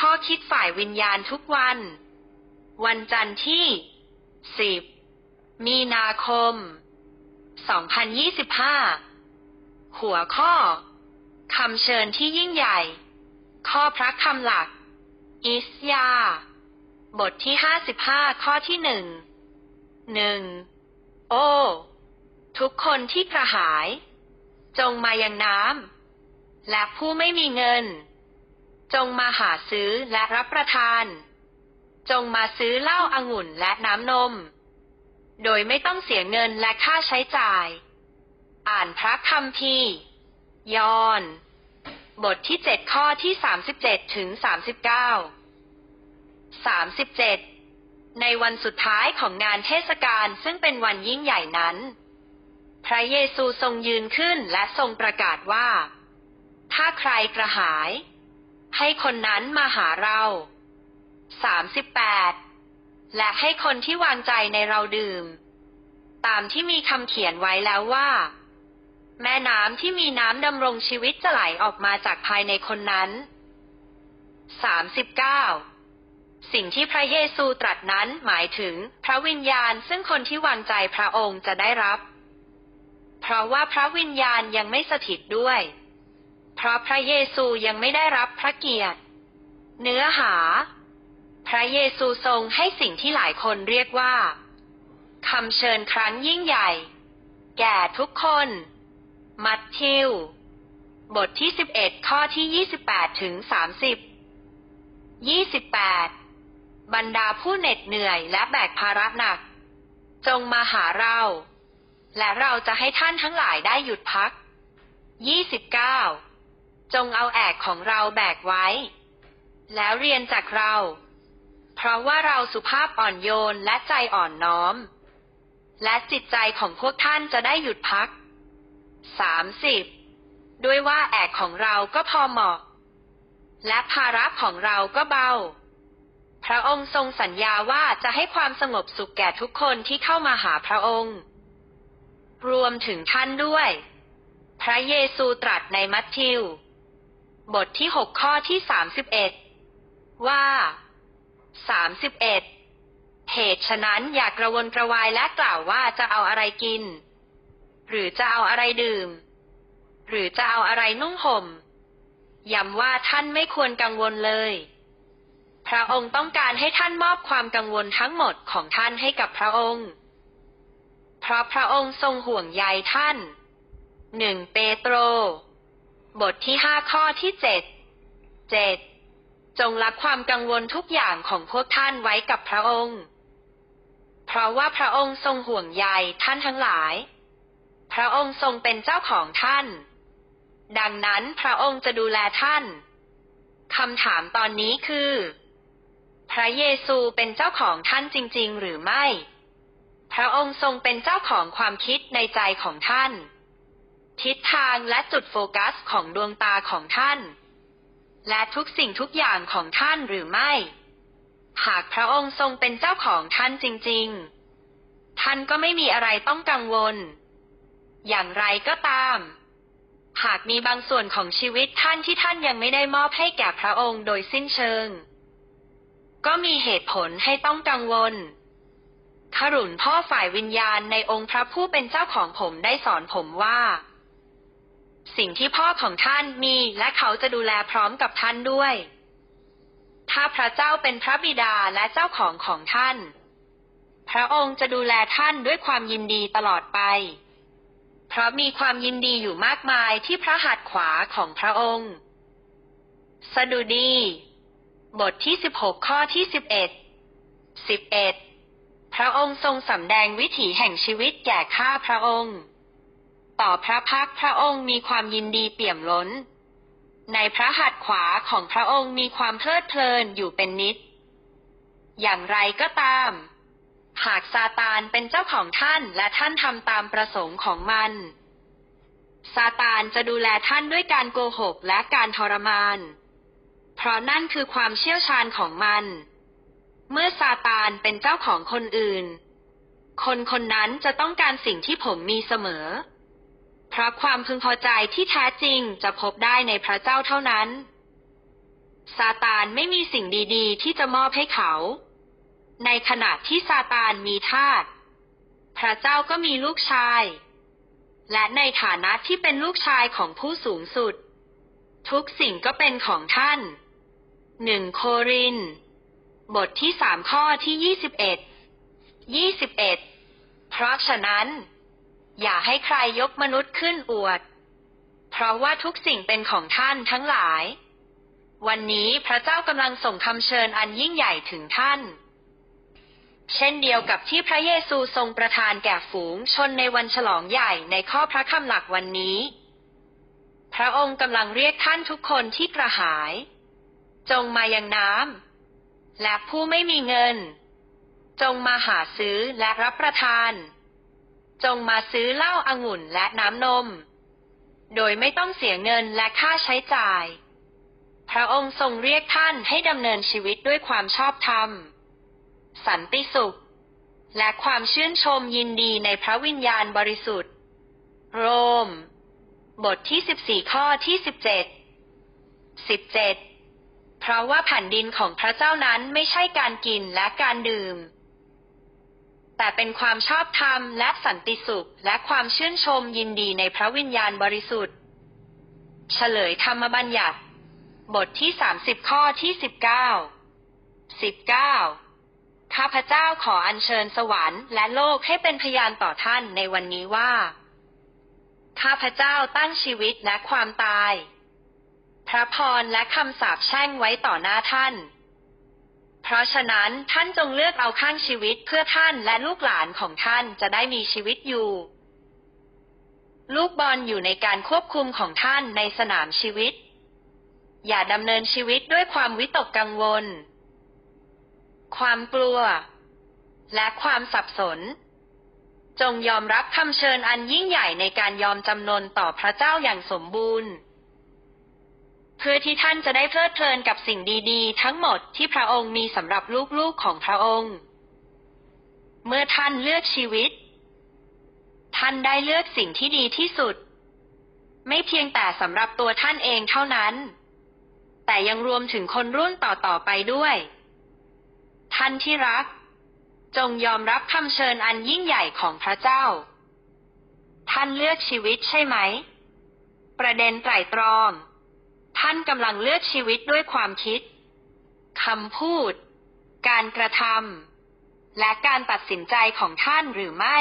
ข้อคิดฝ่ายวิญญาณทุกวัน วันจันทร์ที่ 10 มีนาคม 2025 หัวข้อคำเชิญที่ยิ่งใหญ่ ข้อพระคำหลัก อิสยา บทที่ 55 ข้อที่หนึ่งหนึ่งโอ้ ทุกคนที่กระหาย จงมายังน้ำและผู้ไม่มีเงิน จงมาหาซื้อและรับประทาน จงมาซื้อเหล้าอางุ่นและน้ำนม โดยไม่ต้องเสียเงินและค่าใช้จ่าย อ่านพระคัมภีร์ยอน บทที่เจ็ดข้อที่สามสิบเจ็ดถึงสามสิบเก้าสามสิบเจ็ดในวันสุดท้ายของงานเทศกาลซึ่งเป็นวันยิ่งใหญ่นั้น พระเยซูทรงยืนขึ้นและทรงประกาศว่า ถ้าใครกระหาย ให้คนนั้นมาหาเราสามสิบแปดและให้คนที่วางใจในเราดื่ม ตามที่มีคำเขียนไว้แล้วว่า แม่น้ำที่มีน้ำดำรงชีวิตจะไหลออกมาจากภายในคนนั้นสามสิบเก้าสิ่งที่พระเยซูตรัสนั้นหมายถึงพระวิญญาณซึ่งคนที่วางใจพระองค์จะได้รับ เพราะว่าพระวิญญาณยังไม่สถิตด้วย เพราะพระเยซูยังไม่ได้รับพระเกียรติ เนื้อหา พระเยซูทรงให้สิ่งที่หลายคนเรียกว่าคำเชิญครั้งยิ่งใหญ่ แก่ทุกคน มัทธิว บทที่ 11 ข้อที่ 28 ถึง 30 28 บรรดาผู้เหน็ดเหนื่อยและแบกภาระหนัก จงมาหาเรา และเราจะให้ท่านทั้งหลายได้หยุดพัก 29 จงเอาแอกของเราแบกไว้ แล้วเรียนจากเรา เพราะว่าเราสุภาพอ่อนโยนและใจอ่อนน้อม และจิตใจของพวกท่านจะได้หยุดพัก 30. ด้วยว่าแอกของเราก็พอเหมาะ และภาระของเราก็เบา พระองค์ทรงสัญญาว่าจะให้ความสงบสุขแก่ทุกคนที่เข้ามาหาพระองค์ รวมถึงท่านด้วย พระเยซูตรัสในมัทธิว บทที่6ข้อที่31ว่า31เหตุฉะนั้นอย่ากระวนกระวายและกล่าวว่าจะเอาอะไรกิน หรือจะเอาอะไรดื่ม หรือจะเอาอะไรนุ่งห่มย้ำว่าท่านไม่ควรกังวลเลย พระองค์ต้องการให้ท่านมอบความกังวลทั้งหมดของท่านให้กับพระองค์ เพราะพระองค์ทรงห่วงใยท่านหนึ่งเปโตร บทที่ห้าข้อที่เจ็ดเจ็ดจงรับความกังวลทุกอย่างของพวกท่านไว้กับพระองค์ เพราะว่าพระองค์ทรงห่วงใยท่านทั้งหลาย พระองค์ทรงเป็นเจ้าของท่าน ดังนั้นพระองค์จะดูแลท่าน คำถามตอนนี้คือ พระเยซูเป็นเจ้าของท่านจริง ๆ หรือไม่ พระองค์ทรงเป็นเจ้าของความคิดในใจของท่าน ทิศทางและจุดโฟกัสของดวงตาของท่าน และทุกสิ่งทุกอย่างของท่านหรือไม่ หากพระองค์ทรงเป็นเจ้าของท่านจริง ๆ ท่านก็ไม่มีอะไรต้องกังวล อย่างไรก็ตาม หากมีบางส่วนของชีวิตท่านที่ท่านยังไม่ได้มอบให้แก่พระองค์โดยสิ้นเชิง ก็มีเหตุผลให้ต้องกังวลขรุณพ่อฝ่ายวิญญาณในองค์พระผู้เป็นเจ้าของผมได้สอนผมว่า สิ่งที่พ่อของท่านมีและเขาจะดูแลพร้อมกับท่านด้วย ถ้าพระเจ้าเป็นพระบิดาและเจ้าของของท่าน พระองค์จะดูแลท่านด้วยความยินดีตลอดไป เพราะมีความยินดีอยู่มากมายที่พระหัตถ์ขวาของพระองค์ สดุดี บทที่ 16 ข้อที่ 11 11พระองค์ทรงสำแดงวิถีแห่งชีวิตแก่ข้าพระองค์ ต่อพระพักพระองค์มีความยินดีเปี่ยมล้น ในพระหัตถ์ขวาของพระองค์มีความเพลิดเพลินอยู่เป็นนิด อย่างไรก็ตาม หากซาตานเป็นเจ้าของท่านและท่านทำตามประสงค์ของมัน ซาตานจะดูแลท่านด้วยการโกหกและการทรมาน เพราะนั่นคือความเชี่ยวชาญของมัน เมื่อซาตานเป็นเจ้าของคนอื่น คนคนนั้นจะต้องการสิ่งที่ผมมีเสมอ เพเพราะความพึงพอใจที่แท้จริงจะพบได้ในพระเจ้าเท่านั้น ซาตานไม่มีสิ่งดีๆ ที่จะมอบให้เขา ในขณะที่ซาตานมีทาสพระเจ้าก็มีลูกชาย และในฐานะที่เป็นลูกชายของผู้สูงสุด ทุกสิ่งก็เป็นของท่านหนึ่งโคริน บทที่สามข้อที่ยี่สิบเอ็ดยี่สิบเอ็ดเพราะฉะนั้น อย่าให้ใครยกมนุษย์ขึ้นอวด เพราะว่าทุกสิ่งเป็นของท่านทั้งหลาย วันนี้พระเจ้ากำลังส่งคำเชิญอันยิ่งใหญ่ถึงท่าน เช่นเดียวกับที่พระเยซูทรงประทานแก่ฝูงชนในวันฉลองใหญ่ในข้อพระคำหลักวันนี้ พระองค์กำลังเรียกท่านทุกคนที่กระหาย จงมายังน้ำและผู้ไม่มีเงิน จงมาหาซื้อและรับประทาน จงมาซื้อเหล้าอางุ่นและน้ำนม โดยไม่ต้องเสียเงินและค่าใช้จ่าย พระองค์ทรงเรียกท่านให้ดำเนินชีวิตด้วยความชอบธรรม สันติสุข และความชื่นชมยินดีในพระวิญญาณบริสุทธิ์ โรม บทที่สิบสี่ข้อที่สิบเจ็ดสิบเจ็ดเพราะว่าแผ่นดินของพระเจ้านั้นไม่ใช่การกินและการดื่ม แต่เป็นความชอบธรรมและสันติสุข และความชื่นชมยินดีในพระวิญญาณบริสุทธิ์ เฉลยธรรมบัญญัติ บทที่สามสิบข้อที่สิบเก้าสิบเก้าข้าพเจ้าขออัญเชิญสวรรค์และโลกให้เป็นพยานต่อท่านในวันนี้ว่า ข้าพเจ้าตั้งชีวิตและความตาย พระพรและคำสาปแช่งไว้ต่อหน้าท่าน เพราะฉะนั้นท่านจงเลือกเอาข้างชีวิตเพื่อท่านและลูกหลานของท่านจะได้มีชีวิตอยู่ ลูกบอลอยู่ในการควบคุมของท่านในสนามชีวิต อย่าดำเนินชีวิตด้วยความวิตกกังวล ความกลัว และความสับสน จงยอมรับคำเชิญอันยิ่งใหญ่ในการยอมจำนนต่อพระเจ้าอย่างสมบูรณ์ พื่อที่ท่านจะได้เพลิดเพลินกับสิ่งดีๆ ทั้งหมดที่พระองค์มีสำหรับลูกๆของพระองค์ เมื่อท่านเลือกชีวิต ท่านได้เลือกสิ่งที่ดีที่สุด ไม่เพียงแต่สำหรับตัวท่านเองเท่านั้น แต่ยังรวมถึงคนรุ่นต่อๆไปด้วย ท่านที่รัก จงยอมรับคำเชิญอันยิ่งใหญ่ของพระเจ้า ท่านเลือกชีวิตใช่ไหม ประเด็นไตรตรองานกำลังเลือกชีวิตด้วยความคิด คำพูด การกระทำ และการตัดสินใจของท่านหรือไม่